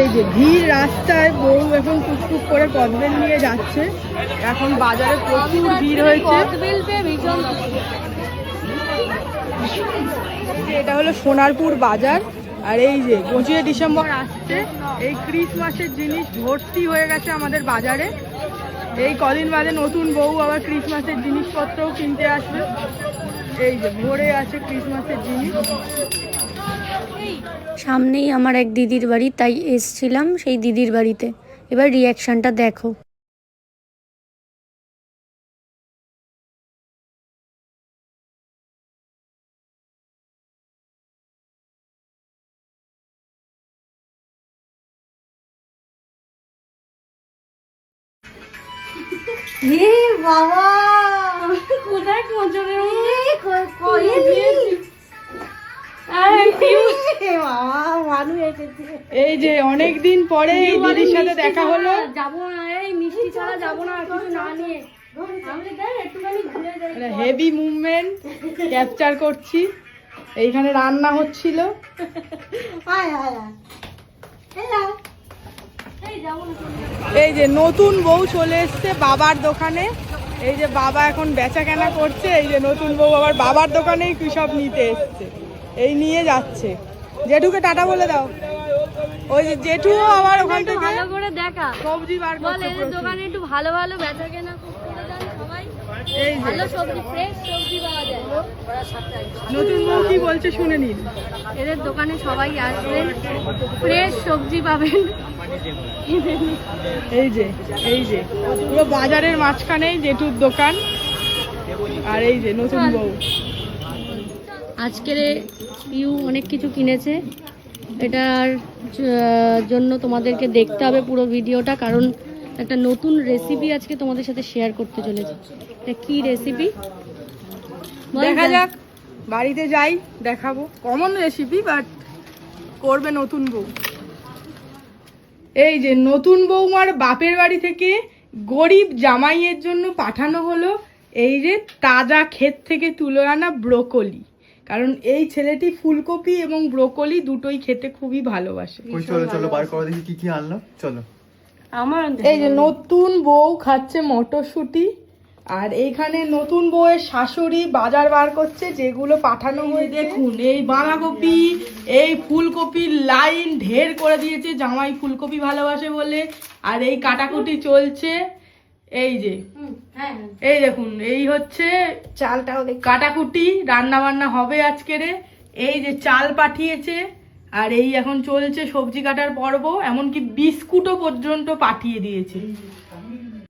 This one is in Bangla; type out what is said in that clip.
এই যে ভিড় রাস্তায় বউ এখন টুকটুক করে কদবেল নিয়ে যাচ্ছে। এখন বাজারে প্রচুর ভিড় হয়েছে। এটা হলো সোনারপুর বাজার। আর এই যে পঁচিশে ডিসেম্বর আসছে। এই ক্রিসমাসের জিনিস ভর্তি হয়ে গেছে আমাদের বাজারে। এই কদিন বাদে নতুন বউ আবার ক্রিসমাসের জিনিসপত্রও কিনতে আসবে। এই যে ভরে আছে ক্রিসমাসের জিনিস। সামনেই আমার এক দিদির বাড়ি তাই এসছিলাম সেই দিদির বাড়িতে। এবার রিয়াকশনটা দেখো। বাবা! এই যে অনেক দিন পরে এই দিদির সাথে দেখা হলো। যাব না এই মিষ্টি ছাড়া যাব না কিছু না নিয়ে। হেভি মুভমেন্ট ক্যাপচার করছি। এইখানে রান্না হচ্ছিল। এই যে নতুন বউ চলে এসছে বাবার দোকানে। এই যে বাবা এখন বেচা কেনা করছে এই যে নতুন বউ আবার বাবার দোকানেই কি সব নিতে এসছে। এই নিয়ে যাচ্ছে। জেঠুকে টাটা বলে দাও। ওই যে জেঠুও আবার ওখান থেকে ভালো করে দেখা। সবজি বার বল করছে এদের দোকানে একটু ভালো ভালো বেচা কেনা করতে দেন সবাই? এই ভালো সবজি ফ্রেশ সবজি পাওয়া যায়। নতুন বউ কি বলছে শুনে নিন। এদের দোকানে সবাই আসবেন ফ্রেশ সবজি পাবেন। এই যে এই যে। পুরো বাজারের মাঝখানেই জেঠুর দোকান। আর এই যে নতুন বউ। আজকের পিউ অনেক কিছু কিনেছে। এটার জন্য তোমাদেরকে দেখতে হবে পুরো ভিডিওটা কারণ একটা নতুন রেসিপি আজকে তোমাদের সাথে শেয়ার করতে চলেছে। এটা কি রেসিপি দেখা যাক বাড়িতে যাই দেখাবো। কমন রেসিপি বাট করবে নতুন বউ। এই যে নতুন বৌমার বাপের বাড়ি থেকে গরিব জামাইয়ের জন্য পাঠানো হলো এই যে তাজা ক্ষেত থেকে তুলে আনা ব্রোকলি কারণ এই ছেলেটি ফুলকপি এবং ব্রোকলি দুটোই খেতে খুবই ভালোবাসে। চলো চলো বার করো দেখি কি কি আনলো। চলো। আমার এই যে নতুন বউ খাচ্ছে মটরশুঁটি আর এইখানে নতুন বউয়ের শাশুড়ি বাজার বার করছে যেগুলো পাঠানো হয়ে দেখুন এই বাঁধাকপি এই ফুলকপির লাইন ঢের করে দিয়েছে জামাই ফুলকপি ভালোবাসে বলে আর এই কাটাকুটি চলছে। এই যে। হ্যাঁ। এই দেখুন এই হচ্ছে চালটাও কাটাকুটি রান্না বান্না হবে আজকেরে এই যে চাল পাঠিয়েছে আর এই এখন চলছে সবজি কাটার পর্ব এমনকি বিস্কুটও পর্যন্ত পাঠিয়ে দিয়েছে।